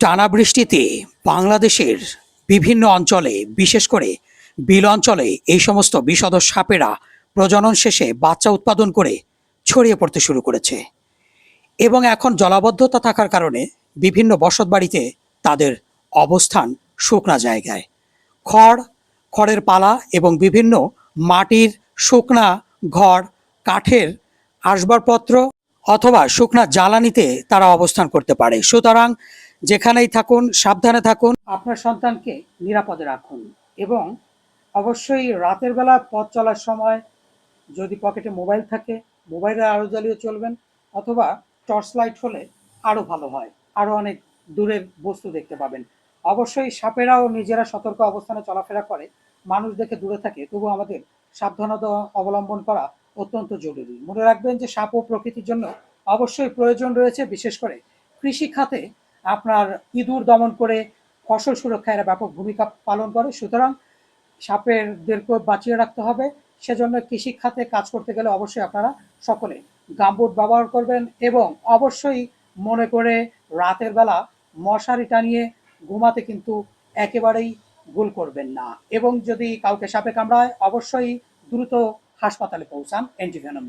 টানা বৃষ্টিতে বাংলাদেশের বিভিন্ন অঞ্চলে, বিশেষ করে বিল অঞ্চলে এই সমস্ত বিষধ সাপেরা প্রজনন শেষে বাচ্চা উৎপাদন করে ছড়িয়ে পড়তে শুরু করেছে। এবং এখন জলাবদ্ধতা থাকার কারণে বিভিন্ন বসতবাড়িতে তাদের অবস্থান শুকনা জায়গায়। খড়, খড়ের পালা এবং বিভিন্ন মাটির শুকনা ঘর, কাঠের আসবাবপত্র অথবা শুকনা জ্বালানিতে তারা অবস্থান করতে পারে। সুতরাং যেখানেই থাকুন, সাবধানে থাকুন। আপনার সন্তানকে নিরাপদে রাখুন এবং অবশ্যই রাতের বেলা পথ চলার সময় যদি পকেটে মোবাইল থাকে মোবাইলে আলো জ্বালিয়ে চলবেন অথবা টর্চ লাইট হলে আরও ভালো হয়। আরও অনেক দূরের বস্তু দেখতে পাবেন। অবশ্যই সাপেরাও নিজেরা সতর্ক অবস্থানে চলাফেরা করে। মানুষ দেখে দূরে থাকে, তবু আমাদের সাবধানতা অবলম্বন করা অত্যন্ত জরুরি। মনে রাখবেন যে সাপ ও প্রকৃতির জন্য অবশ্যই প্রয়োজন রয়েছে, বিশেষ করে কৃষি খাতে আপনার ইঁদুর দমন করে ফসল সুরক্ষায় এরা ব্যাপক ভূমিকা পালন করে। সুতরাং সাপের সাপেরদেরকে বাঁচিয়ে রাখতে হবে। সেজন্য কৃষি খাতে কাজ করতে গেলে অবশ্যই আপনারা সকলে গামবুট ব্যবহার করবেন এবং অবশ্যই মনে করে রাতের বেলা মশারি টানিয়ে ঘুমাতে কিন্তু একেবারেই ভুল করবেন না। এবং যদি কাউকে সাপে কামড়ায়, অবশ্যই দ্রুত হাসপাতালে পৌঁছান অ্যান্টিভেনম